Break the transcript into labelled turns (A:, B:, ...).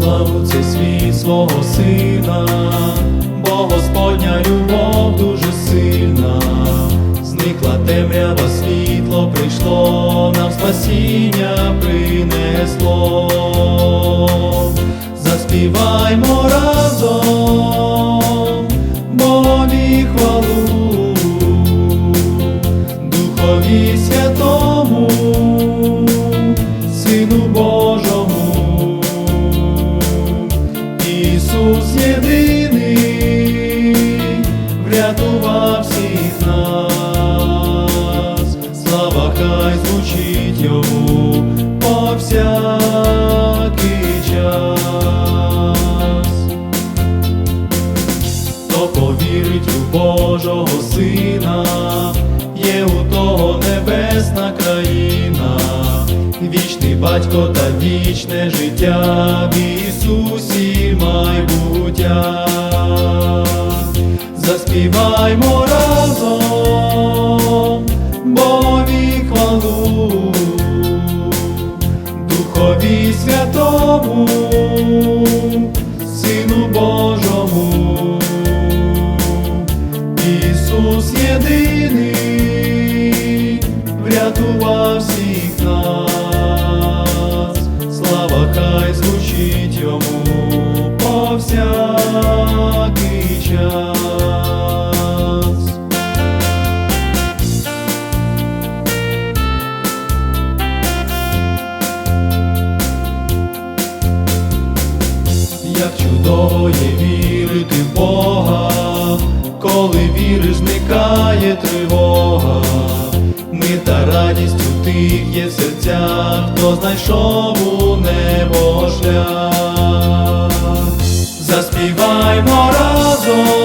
A: послав у цей світ свого сина, бо Господня любов дуже сильна, зникла темрява, світло прийшло, нам спасіння принесло. Заспіваймо разом, Богові хвалу, Духові Святому, Сину Божому, хай звучить йому повсякий час. Хто повірить у Божого Сина, є у того небесна країна, вічний батько та вічне життя в Ісусі майбуття. Заспіваймо разом, Богові Духові Святому, Сину Божому, Ісус єдиний врятував Є вірити в Бога, коли віриш, зникає тривога, мир та радість у тих є в серцях, хто знайшов у небо шлях. Заспіваймо разом,